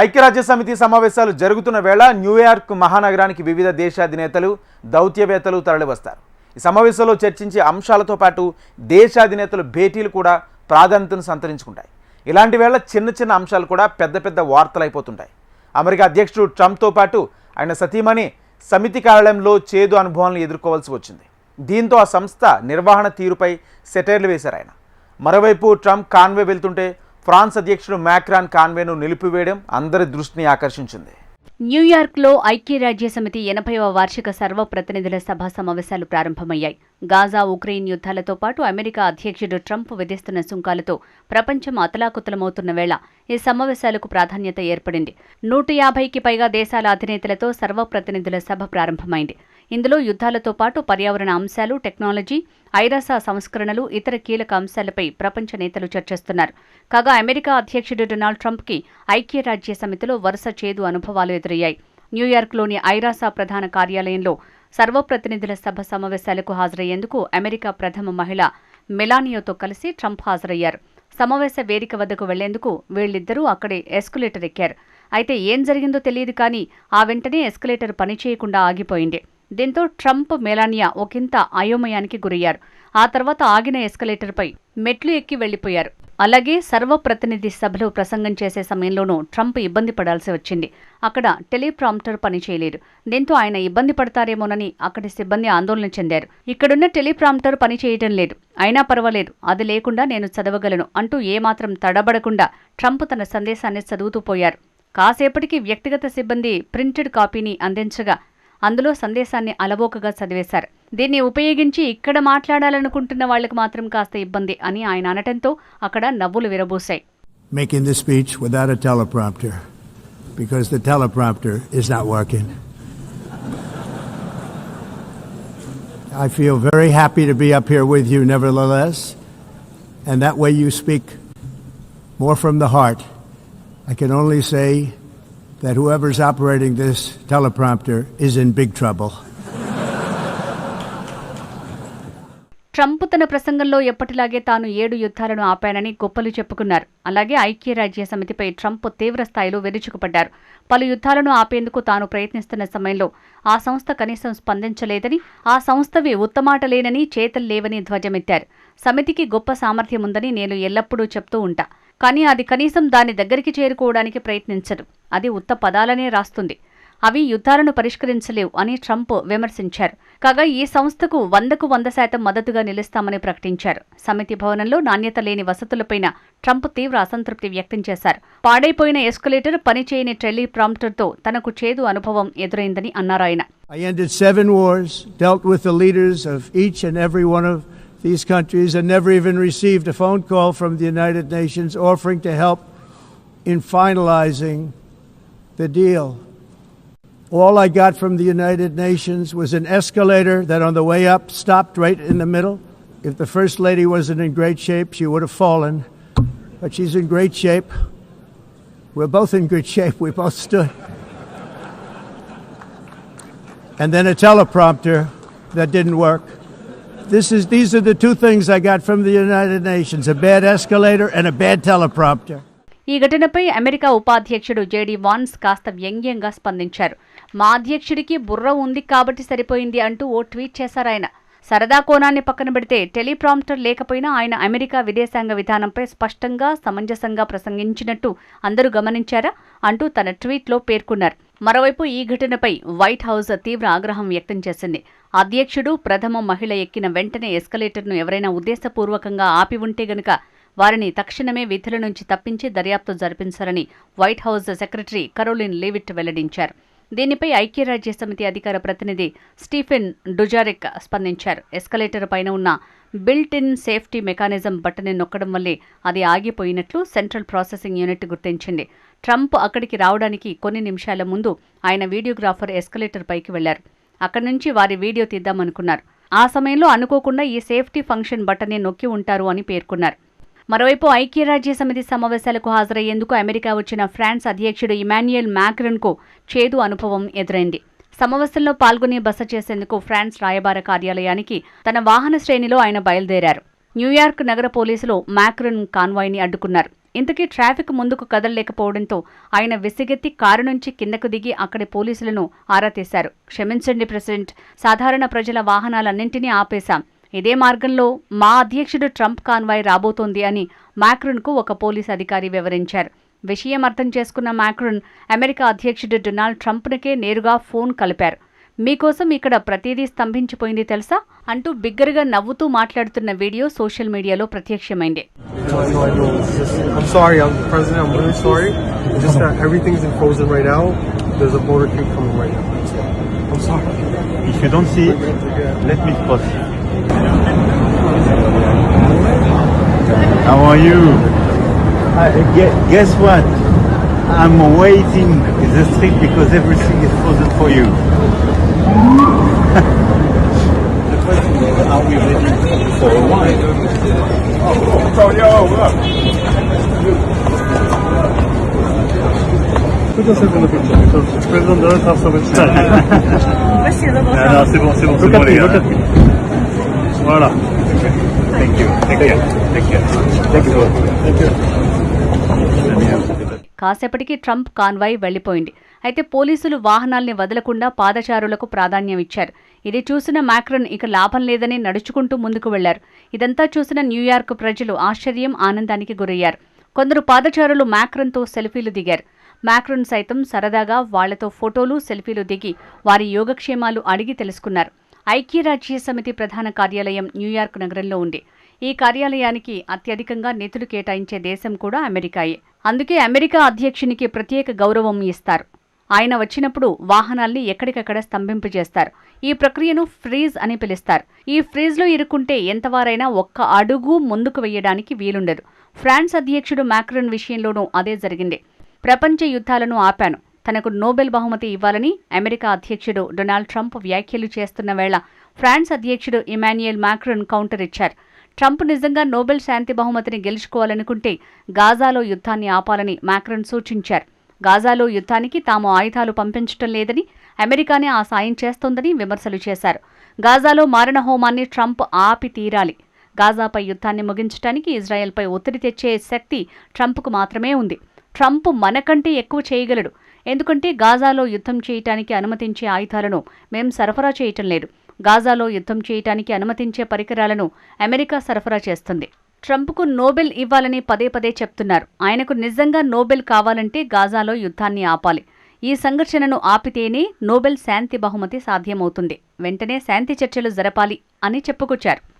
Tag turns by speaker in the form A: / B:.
A: ఐక్యరాజ్య సమితి సమావేశాలు జరుగుతున్న వేళ న్యూయార్క్ మహానగరానికి వివిధ దేశాధినేతలు దౌత్యవేత్తలు తరలివస్తారు. ఈ సమావేశంలో చర్చించే అంశాలతో పాటు దేశాధినేతలు భేటీలు కూడా ప్రాధాన్యతను సంతరించుకుంటాయి. ఇలాంటి వేళ చిన్న చిన్న అంశాలు కూడా పెద్ద పెద్ద వార్తలు అయిపోతుంటాయి అమెరికా అధ్యక్షుడు ట్రంప్తో పాటు ఆయన సతీమణి సమితి కార్యాలయంలో చేదు అనుభవాలను ఎదుర్కోవాల్సి వచ్చింది. దీంతో ఆ సంస్థ నిర్వహణ తీరుపై సెటైర్లు వేశారు ఆయన. మరోవైపు ట్రంప్ కాన్వే వెళ్తుంటే ఫ్రాన్స్ అధ్యక్షుడు మ్యాక్రాన్ కాన్వేను నిలిపివేయడం అందరి దృష్టిని ఆకర్షించింది.
B: న్యూయార్క్లో ఐక్యరాజ్య సమితి ఎనభైవ వార్షిక సర్వప్రతినిధుల సభ సమావేశాలు ప్రారంభమయ్యాయి. గాజా ఉక్రెయిన్ యుద్ధాలతో పాటు అమెరికా అధ్యక్షుడు ట్రంప్ విధిస్తున్న సుంకాలతో ప్రపంచం అతలాకుతలమవుతున్న వేళ ఈ సమావేశాలకు ప్రాధాన్యత ఏర్పడింది. నూట యాభైకి పైగా దేశాల అధినేతలతో సర్వప్రతినిధుల సభ ప్రారంభమైంది. ఇందులో యుద్ధాలతో పాటు పర్యావరణ అంశాలు టెక్నాలజీ ఐరాసా సంస్కరణలు ఇతర కీలక అంశాలపై ప్రపంచ నేతలు చర్చిస్తున్నారు. కాగా అమెరికా అధ్యక్షుడు డొనాల్డ్ ట్రంప్కి ఐక్యరాజ్య సమితిలో వరుస చేదు అనుభవాలు ఎదురయ్యాయి. న్యూయార్క్లోని ఐరాసా ప్రధాన కార్యాలయంలో సర్వప్రతినిధుల సభ సమావేశాలకు హాజరయ్యేందుకు అమెరికా ప్రథమ మహిళ మెలానియోతో కలిసి ట్రంప్ హాజరయ్యారు. సమావేశ వేదిక వద్దకు వెళ్ళేందుకు వీళ్ళిద్దరూ అక్కడే ఎస్కులేటర్ ఎక్కారు. అయితే ఏం జరిగిందో తెలియదు కానీ ఆ వెంటనే ఎస్కలేటర్ పనిచేయకుండా ఆగిపోయింది. దీంతో ట్రంప్ మెలానియా ఒకంత అయోమయానికి గురయ్యారు. ఆ తర్వాత ఆగిన ఎస్కలేటర్పై మెట్లు ఎక్కి వెళ్ళిపోయారు అలాగే సర్వప్రతినిధి సభలో ప్రసంగం చేసే సమయంలోనూ ట్రంప్ ఇబ్బంది పడాల్సి వచ్చింది. అక్కడ టెలిప్రాంప్టర్ పనిచేయలేదు దీంతో ఆయన ఇబ్బంది పడతారేమోనని అక్కడి సిబ్బంది ఆందోళన చెందారు. ఇక్కడున్న టెలిప్రాంప్టర్ పనిచేయటం లేదు. అయినా పర్వాలేదు. అది లేకుండా నేను చదవగలను అంటూ ఏమాత్రం తడబడకుండా ట్రంప్ తన సందేశాన్ని చదువుతూ పోయారు. కాసేపటికి వ్యక్తిగత సిబ్బంది ప్రింటెడ్ కాపీని అందించగా అందులో సందేశాన్ని అలవోకగా చదివేశారు దీన్ని ఉపయోగించి ఇక్కడ మాట్లాడాలనుకుంటున్న వాళ్ళకు మాత్రం కాస్త ఇబ్బంది అని ఆయన అనటంతో అక్కడ నవ్వులు విరబూశాయి
C: making this speech without a teleprompter because the teleprompter is not working. I feel very happy to be up here with you, nevertheless, and that way you speak more from the heart. I can only say that whoever's operating this teleprompter is in big trouble.
B: Trump తన ప్రసంగంలో ఎప్పటిలాగే తాను ఏడు యుద్ధాలను ఆపానని గొప్పలు చెప్పుకున్నారు. అలాగే ఐక్యరాజ్య సమితిపై Trump తీవ్ర స్థాయిలో వెరుచుకుపడ్డారు పలు యుద్ధాలను ఆపేందుకు తాను ప్రయత్నిస్తున్న సమయంలో ఆ సంస్థ కనీసం స్పందించలేదని ఆ సంస్థవి ఉత్తమాటలేనని చేతలు లేవని ధ్వజమెత్తారు. సమితికి గొప్ప సామర్థ్యం ఉందని నేను ఎల్లప్పుడూ చెప్తూ ఉంటా. కానీ అది కనీసం దాని దగ్గరికి చేరుకోవడానికి ప్రయత్నించదు. అది ఉత్త పదాలనే రాస్తుంది. అవి యుద్ధాలను పరిష్కరించలేవు అని ట్రంప్ విమర్శించారు. కాగా ఈ సంస్థకు వందకు వంద శాతం మద్దతుగా నిలుస్తామని ప్రకటించారు. సమితి భవనంలో నాణ్యత లేని వసతులపైన ట్రంప్ తీవ్ర అసంతృప్తి వ్యక్తం చేశారు. పాడైపోయిన ఎస్కలేటర్ పనిచేయని టెలి ప్రాంప్టర్తో తనకు చేదు అనుభవం ఎదురైందని అన్నారాయన
C: I ended seven wars, dealt with the leaders of each and every one of these countries, and never even received a phone call from the United Nations offering to help in finalizing the deal. All I got from the United Nations was an escalator that on the way up stopped right in the middle. If the First Lady wasn't in great shape, she would have fallen, but she's in great shape. We're both in good shape. We both stood and then a teleprompter that didn't work. This is, these are the two things I got from the United Nations a bad escalator and a bad teleprompter.
B: ఈ ఘటనపై America ఉపాధ్యక్షుడు JD Vance కాస్త వ్యంగ్యంగా స్పందించారు మా అధ్యక్షుడికి బుర్ర ఉంది కాబట్టి సరిపోయింది అంటూ ఓ ట్వీట్ చేశారు ఆయన సరదా కోణాన్ని పక్కన పెడితే టెలిప్రాంప్టర్ లేకపోయినా ఆయన అమెరికా విదేశాంగ విధానంపై స్పష్టంగా సమంజసంగా ప్రసంగించినట్టు అందరూ గమనించారా అంటూ తన ట్వీట్లో పేర్కొన్నారు. మరోవైపు ఈ ఘటనపై వైట్ హౌస్ తీవ్ర ఆగ్రహం వ్యక్తం చేసింది. అధ్యక్షుడు ప్రథమ మహిళ ఎక్కిన వెంటనే ఎస్కలేటర్ను ఎవరైనా ఉద్దేశపూర్వకంగా ఆపి ఉంటే గనుక వారిని తక్షణమే విధుల నుంచి తప్పించి దర్యాప్తు జరిపించారని White House secretary Karoline Leavitt వెల్లడించారు. దీనిపై ఐక్యరాజ్య సమితి అధికార ప్రతినిధి స్టీఫెన్ డుజారెక్ స్పందించారు. ఎస్కలేటర్ పైన ఉన్న బిల్ట్ ఇన్ సేఫ్టీ మెకానిజం బట్టని నొక్కడం వల్లే అది ఆగిపోయినట్లు సెంట్రల్ ప్రాసెసింగ్ యూనిట్ గుర్తించింది. ట్రంప్ అక్కడికి రావడానికి కొన్ని నిమిషాల ముందు ఆయన వీడియోగ్రాఫర్ ఎస్కలేటర్ పైకి వెళ్ళారు. అక్కడి నుంచి వారి వీడియో తీద్దామనుకున్నారు. ఆ సమయంలో అనుకోకుండా ఈ సేఫ్టీ ఫంక్షన్ బట్టనే నొక్కి ఉంటారు అని పేర్కొన్నారు. మరోవైపు ఐక్యరాజ్య సమితి సమావేశాలకు హాజరయ్యేందుకు అమెరికా వచ్చిన ఫ్రాన్స్ అధ్యక్షుడు ఇమాన్యుయల్ మ్యాక్రన్కు చేదు అనుభవం ఎదురైంది. సమావేశంలో పాల్గొని బస చేసేందుకు ఫ్రాన్స్ రాయబార కార్యాలయానికి తన వాహన శ్రేణిలో ఆయన బయలుదేరారు. న్యూయార్క్ నగర పోలీసులు మ్యాక్రన్ కాన్వాయ్ని అడ్డుకున్నారు. ఇంతకీ ట్రాఫిక్ ముందుకు కదలలేకపోవడంతో ఆయన విసిగెత్తి కారు నుంచి కిందకు దిగి అక్కడి పోలీసులను ఆరా తీశారు. క్షమించండి ప్రెసిడెంట్. సాధారణ ప్రజల వాహనాలన్నింటినీ ఆపేశాం. ఇదే మార్గంలో మా అధ్యక్షుడు ట్రంప్ కాన్వాయ్ రాబోతోంది అని మ్యాక్రున్కు ఒక పోలీస్ అధికారి వివరించారు. విషయం అర్థం చేసుకున్న మ్యాక్రున్ అమెరికా అధ్యక్షుడు డొనాల్డ్ ట్రంప్నికే నేరుగా ఫోన్ కలిపారు. మీకోసం ఇక్కడ ప్రతిదీ స్తంభించిపోయింది తెలుసా? అంటూ బిగ్గరగా నవ్వుతూ మాట్లాడుతున్న వీడియో సోషల్ మీడియాలో ప్రత్యక్షమైంది.
D: How are you? Uh, guess what? I'm waiting in the street because everything is frozen for you. Are we ready for a while?
E: Put yourself in the picture because President doesn't have so much time.
D: Non, non, c'est bon, c'est bon, c'est
E: Look
D: bon
E: at
D: les
E: me,
D: gars.
E: Voilà.
D: Thank you. Take care. Take care.
E: Thank you. Thank you.
B: కాసేపటికి Trump convoy వెళ్ళిపోయింది అయితే పోలీసులు వాహనాల్ని వదలకుండా పాదచారులకు ప్రాధాన్యం ఇచ్చారు ఇది చూసిన Macron ఇక లాభం లేదని నడుచుకుంటూ ముందుకు వెళ్ళారు ఇదంతా చూసిన న్యూయార్క్ ప్రజలు ఆశ్చర్యం ఆనందానికి గురయ్యారు కొందరు పాదచారులు మ్యాక్రన్తో సెల్ఫీలు దిగారు మ్యాక్రన్ సైతం సరదాగా వాళ్ళతో ఫోటోలు సెల్ఫీలు దిగి వారి యోగక్షేమాలు అడిగి తెలుసుకున్నారు ఐక్యరాజ్య సమితి ప్రధాన కార్యాలయం న్యూయార్క్ నగరంలో ఉంది. ఈ కార్యాలయానికి అత్యధికంగా నిధులు కేటాయించే దేశం కూడా అమెరికాయే. అందుకే అమెరికా అధ్యక్షునికి ప్రత్యేక గౌరవం ఇస్తారు. ఆయన వచ్చినప్పుడు వాహనాల్ని ఎక్కడికక్కడ స్తంభింపజేస్తారు. ఈ ప్రక్రియను ఫ్రీజ్ అని పిలుస్తారు. ఈ ఫ్రీజ్లో ఇరుక్కుంటే ఎంతవారైనా ఒక్క అడుగు ముందుకు వెయ్యడానికి వీలుండదు. ఫ్రాన్స్ అధ్యక్షుడు మ్యాక్రన్ విషయంలోనూ అదే జరిగింది. ప్రపంచ యుద్ధాలను ఆపాను. తనకు నోబెల్ బహుమతి ఇవ్వాలని అమెరికా అధ్యక్షుడు డొనాల్డ్ ట్రంప్ వ్యాఖ్యలు చేస్తున్న వేళ ఫ్రాన్స్ అధ్యక్షుడు ఇమాన్యుయల్ మాక్రోన్ కౌంటర్ ఇచ్చారు. ట్రంప్ నిజంగా నోబెల్ శాంతి బహుమతిని గెలుచుకోవాలనుకుంటే గాజాలో యుద్ధాన్ని ఆపాలని మాక్రన్ సూచించారు. గాజాలో యుద్ధానికి తాము ఆయుధాలు పంపించటం లేదని అమెరికానే ఆ సాయం చేస్తోందని విమర్శలు చేశారు. గాజాలో మారణ హోమాన్ని ట్రంప్ ఆపి తీరాలి. గాజాపై యుద్ధాన్ని ముగించడానికి ఇజ్రాయెల్పై ఒత్తిడి తెచ్చే శక్తి ట్రంప్కు మాత్రమే ఉంది. ట్రంప్ మనకంటే ఎక్కువ చేయగలడు. ఎందుకంటే గాజాలో యుద్ధం చేయటానికి అనుమతించే ఆయుధాలను మేం సరఫరా చేయటం లేదు. గాజాలో యుద్ధం చేయటానికి అనుమతించే పరికరాలను అమెరికా సరఫరా చేస్తుంది. ట్రంప్కు నోబెల్ ఇవ్వాలని పదే పదే చెప్తున్నారు. ఆయనకు నిజంగా నోబెల్ కావాలంటే గాజాలో యుద్ధాన్ని ఆపాలి. ఈ సంఘర్షణను ఆపితేనే నోబెల్ శాంతి బహుమతి సాధ్యమవుతుంది. వెంటనే శాంతి చర్చలు జరపాలి అని చెప్పుకొచ్చారు.